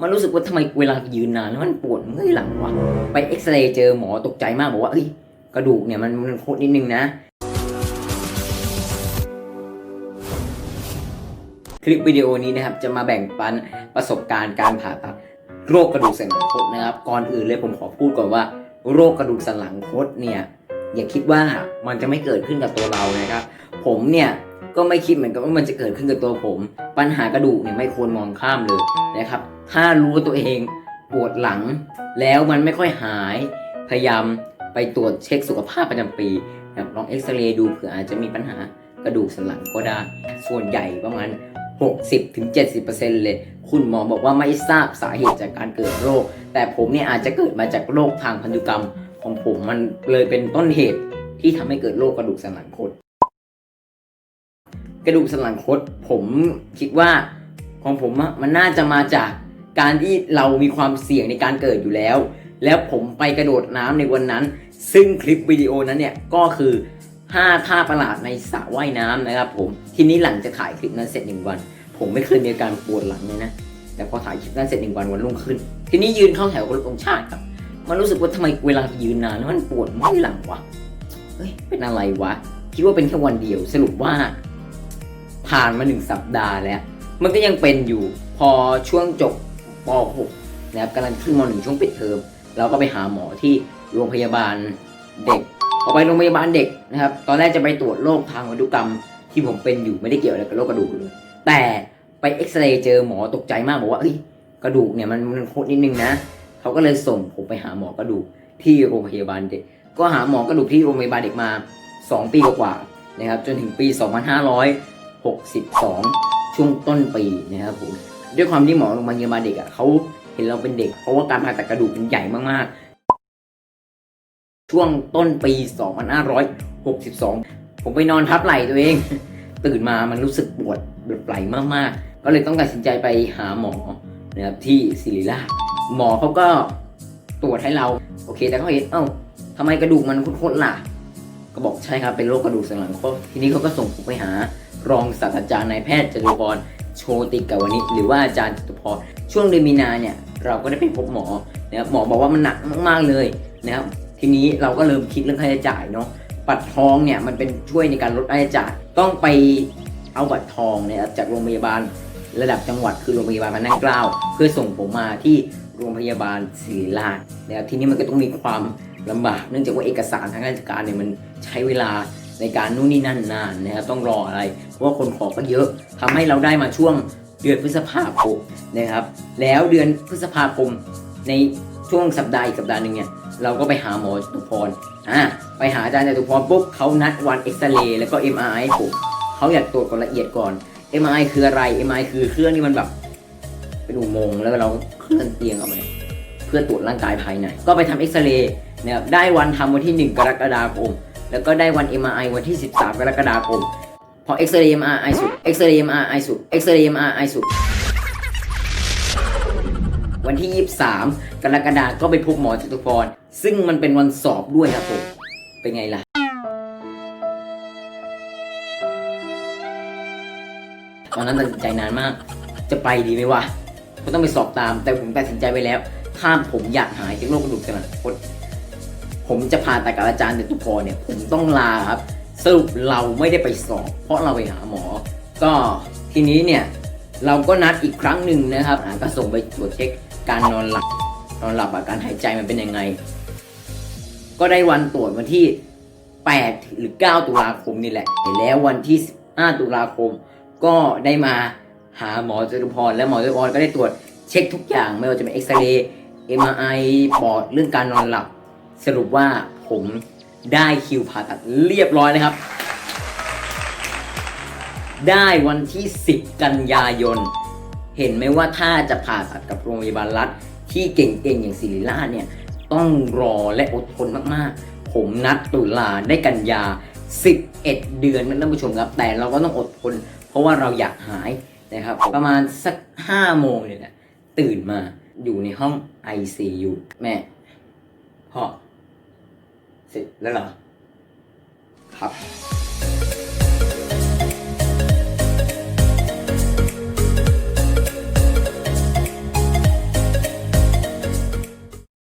มันรู้สึกว่าทำไมเวลายืนนานแล้วมันปวดเมื่อยหลังวะไปเอ็กซเรย์เจอหมอตกใจมากบอกว่าเอ้ยกระดูกเนี่ยมันมันโคตรนิดนึงนะคลิปวิดีโอนี้นะครับจะมาแบ่งปันประสบการณ์การผ่าตัดโรคกระดูกสันหลังคดนะครับก่อนอื่นเลยผมขอพูดก่อนว่า โรคกระดูกสันหลังคดเนี่ยอย่าคิดว่ามันจะไม่เกิดขึ้นกับตัวเรานะครับ ผมเนี่ย ก็ไม่คิดเหมือนกันว่ามันจะเกิดขึ้นกับตัวผม ปัญหากระดูกเนี่ยไม่ควรมองข้ามเลยนะครับ ถ้ารู้ตัวเองปวดหลัง แล้วมันไม่ค่อยหาย พยายามไปตรวจเช็คสุขภาพประจำปีนะครับลองเอ็กซเรย์ดูเผื่ออาจจะมีปัญหากระดูกสันหลังก็ได้ ส่วนใหญ่ประมาณ 60-70%เลย คุณหมอบอกว่าไม่ทราบสาเหตุจากการเกิดโรค แต่ผมเนี่ยอาจจะเกิดมาจากโรคทางพันธุกรรมของผมมันเลยเป็นต้นเหตุที่ทำให้เกิดโรคกระดูกสันหลังคด กระดูกสันหลังคดผมคิดว่าของผมมันน่าจะมาจากการที่เรามีความเสี่ยงในการเกิดอยู่แล้ว แล้วผมไปกระโดดน้ำในวันนั้น ซึ่งคลิปวิดีโอนั้นเนี่ยก็คือ 5 ท่าประหลาดในสระว่ายน้ำนะครับ ผมทีนี้หลังจากถ่ายคลิปนั้นเสร็จหนึ่งวัน ผมไม่เคยมีอาการปวดหลังเลยนะแต่พอถ่ายคลิปนั้นเสร็จหนึ่งวันวันรุ่งขึ้น ทีนี้ยืนเข้าแถวกับตรงชาติครับมันรู้สึกว่าทำไมเวลายืนนานแล้วมันปวดเมื่อยหลังวะเฮ้ยเป็นอะไรวะคิดว่าเป็นแค่วันเดียวสรุปว่า ผ่านมาหนึ่งสัปดาห์แล้ว มันก็ยังเป็นอยู่ พอช่วงจบป .6 นะครับกำลังขึ้นม .1 ช่วงปิดเทอมเราก็ไปหาหมอที่โรงพยาบาลเด็กพอไปโรงพยาบาลเด็กนะครับ ตอนแรกจะไปตรวจโรคทางพันธุกรรมที่ผมเป็นอยู่ไม่ได้เกี่ยวอะไรกับโรคกระดูกเลย แต่ไปเอ็กซเรย์เจอหมอตกใจมากบอกว่าเอ้ยกระดูกเนี่ยมันมันโคตรนิดนึงนะเขาก็เลยส่งผมไปหาหมอกระดูกที่โรงพยาบาลเด็ก ก็หาหมอกระดูกที่โรงพยาบาลเด็กมา 2 ปีกว่าๆนะครับจนถึงปี 62 ช่วงต้นปีนะครับผมด้วยความที่หมอโรงพยาบาลเด็กอะเขาเห็นเราเป็นเด็ก เพราะว่าการผ่าตัดกระดูกมันใหญ่มากๆ ช่วงต้นปี 2562 ผมไปนอนทับไหล่ตัวเอง ตื่นมามันรู้สึกปวดแบบไหล่มากๆ ก็เลยต้องตัดสินใจไปหาหมอนะครับที่ศิริราชหมอเขาก็ตรวจให้เรา โอเค แต่เขาเห็นเอ้าทำไมกระดูกมันคดๆล่ะ ก็บอกใช่ครับเป็นโรคกระดูกสันหลังคดทีนี้เขาก็ส่งผมไปหารองศาสตราจารย์นายแพทย์จตุพรโชติกาวนิชหรือว่าอาจารย์จตุพรช่วงเดือนมีนาเนี่ยเราก็ได้ไปพบหมอนะครับหมอบอกว่ามันหนักมากๆเลยนะครับทีนี้เราก็เริ่มคิดเรื่องค่าใช้จ่ายเนาะบัตรทองเนี่ยมันเป็นช่วยในการลดค่าใช้จ่ายต้องไปเอาบัตรทองเนี่ยจากโรงพยาบาลระดับจังหวัดคือโรงพยาบาลพระนั่งเกล้า เพื่อส่งผมมาที่โรงพยาบาลศิริราชนะครับทีนี้มันก็ต้องมีความ ลำบากเนื่องจากว่าเอกสารทางราชการเนี่ยมันใช้เวลาในการนู่นนี่นั่นนานนะครับต้องรออะไร เพราะว่าคนขอก็เยอะทำให้เราได้มาช่วงเดือนพฤษภาคมนะครับ แล้วเดือนพฤษภาคมในช่วงสัปดาห์อีกสัปดาห์หนึ่งเนี่ยเราก็ไปหาหมอจตุพรอ่าไปหาอาจารย์จตุพรปุ๊บเขานัดวันเอ็กซเรย์แล้วก็ MRI ผมเขาอยากตรวจก่อนละเอียดก่อน MRI คืออะไร MRI คือเครื่องที่มันแบบเป็นอุโมงค์แล้วเราเคลื่อนเตียงออกมาเพื่อตรวจร่างกายภายใน ก็ไปทำเอ็กซเรย์ นะครับได้วันทำวันที่ 1 กรกฎาคม แล้วก็ได้วัน MRI วันที่ 13 กรกฎาคม พอเอ็กซเรย์ MRI สุดเอ็กซเรย์ MRI สุดเอ็กซเรย์ MRI สุดวันที่ 23 กรกฎาคมก็ไปพบหมอจตุพร ซึ่งมันเป็นวันสอบด้วยครับผม เป็นไงล่ะ ตอนนั้นตัดสินใจนานมาก จะไปดีไหมวะก็ต้องไปสอบตาม แต่ผมตัดสินใจไว้แล้ว ถ้าผมอยากหายจากโรคกระดูกสันหลังคด ผมจะผ่าตัดกับอาจารย์เดตุพรเนี่ยผมต้องลาครับ สรุปเราไม่ได้ไปสอบ เพราะเราไปหาหมอ ก็ทีนี้เนี่ยเราก็นัดอีกครั้งหนึ่งนะครับก็ส่งไปตรวจเช็คการนอนหลับนอนหลับอะการหายใจมันเป็นยังไง ก็ได้วันตรวจวันที่ 8 หรือ 9 ตุลาคมนี่แหละ แล้ววันที่ 15 ตุลาคม ก็ได้มาหาหมอจตุพร และหมอจตุพรก็ได้ตรวจเช็คทุกอย่าง ไม่ว่าจะเป็นเอ็กซเรย์ MRI ปอดเรื่องการนอนหลับ สรุปว่าผมได้คิวผ่าตัดเรียบร้อยเลยครับ ได้วันที่ 10 กันยายน เห็นไหมว่าถ้าจะผ่าตัดกับโรงพยาบาลรัฐ ที่เก่งๆ อย่างศิริราชเนี่ย ต้องรอและอดทนมากๆ ผมนัดตุลาได้กันยา 11 เดือนนะท่านผู้ชมครับ แต่เราก็ต้องอดทน เพราะว่าเราอยากหายนะครับ ประมาณสัก 5 โมงเนี่ยนะตื่นมาอยู่ในห้อง ICU แม่ ฮะเสร็จแล้วเหรอครับ